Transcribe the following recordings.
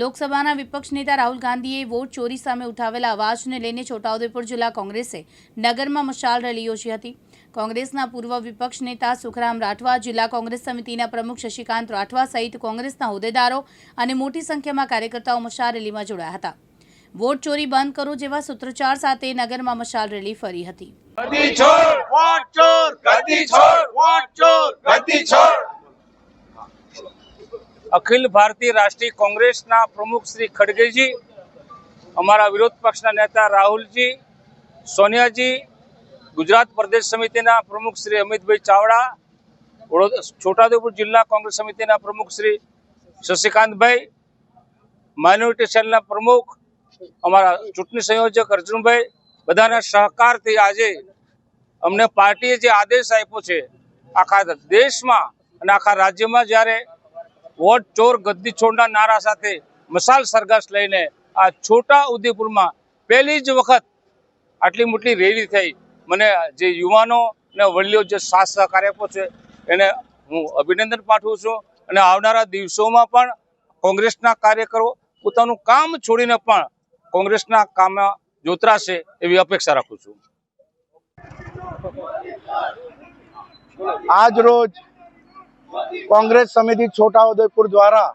લોકસભાના વિપક્ષ નેતા રાહુલ ગાંધીએ વોટ ચોરી સામે ઉઠાવેલા અવાજને લઈને છોટાઉદેપુર જિલ્લા કોંગ્રેસે નગરમાં મશાલ રેલી યોજી હતી. કોંગ્રેસના પૂર્વ વિપક્ષ નેતા સુખરામ રાઠવા, જિલ્લા કોંગ્રેસ સમિતિના પ્રમુખ શશિકાંત રાઠવા સહિત કોંગ્રેસના હોદ્દેદારો અને મોટી સંખ્યામાં કાર્યકર્તાઓ મશાલ રેલીમાં જોડાયા હતા. વોટ ચોરી બંધ કરો જેવા સૂત્રોચ્ચાર સાથે નગરમાં મશાલ રેલી ફરી હતી. અખિલ ભારતીય રાષ્ટ્રીય કોંગ્રેસના પ્રમુખ શ્રી ખડગેજી, અમારા વિરોધ પક્ષના નેતા રાહુલજી, સોનિયાજી, ગુજરાત પ્રદેશ સમિતિના પ્રમુખ શ્રી અમિતભાઈ ચાવડા છોટાઉદેપુર જિલ્લા કોંગ્રેસ સમિતિના પ્રમુખ શ્રી શશિકાંતભાઈ, માઇનોરિટી સેલના પ્રમુખ, અમારા ચૂંટણી સંયોજક અર્જુનભાઈ, બધાના સહકારથી આજે અમને પાર્ટીએ જે આદેશ આપ્યો છે, આખા દેશમાં અને આખા રાજ્યમાં જ્યારે વોટ ચોર ગદ્દી છોડના નારા સાથે મસાલ સરઘસ લઈને આ છોટા ઉદેપુરમાં પહેલી જ વખત આટલી મોટી રેલી થઈ. મને જે યુવાનો અને વડીલો જે સાથ સહકાર છે, એને હું અભિનંદન પાઠવું છું અને આવનારા દિવસોમાં પણ કોંગ્રેસના કાર્યકરો પોતાનું કામ છોડીને પણ કોંગ્રેસના કામમાં જોતરાશે એવી અપેક્ષા રાખું છું. આજ રોજ કોંગ્રેસ સમિતિ છોટાઉદેપુર દ્વારા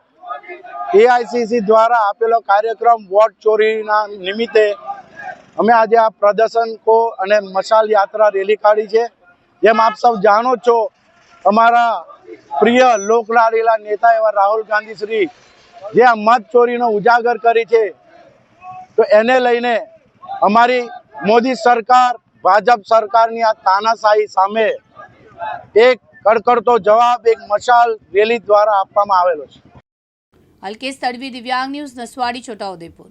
એઆઈસીસી દ્વારા આપેલો કાર્યક્રમ વોટ ચોરીના નિમિત્તે અમે આજે આ પ્રદર્શન કો અને મશાલ યાત્રા રેલી કાઢી છે. જેમ આપ સૌ જાણો છો, અમારા પ્રિય લોકલાડીલા નેતા એવા રાહુલ ગાંધી શ્રી જે આ મત ચોરીનો ઉજાગર કરી છે, તો એને લઈને અમારી મોદી સરકાર, ભાજપ સરકારની આ તાનાશાહી સામે એક કડકડતો જવાબ એક મશાલ રેલી દ્વારા આપવામાં આવેલો છે. અલ્કેશ તડવી, દિવ્યાંગ ન્યૂઝ નસવાડી, છોટાઉદેપુર.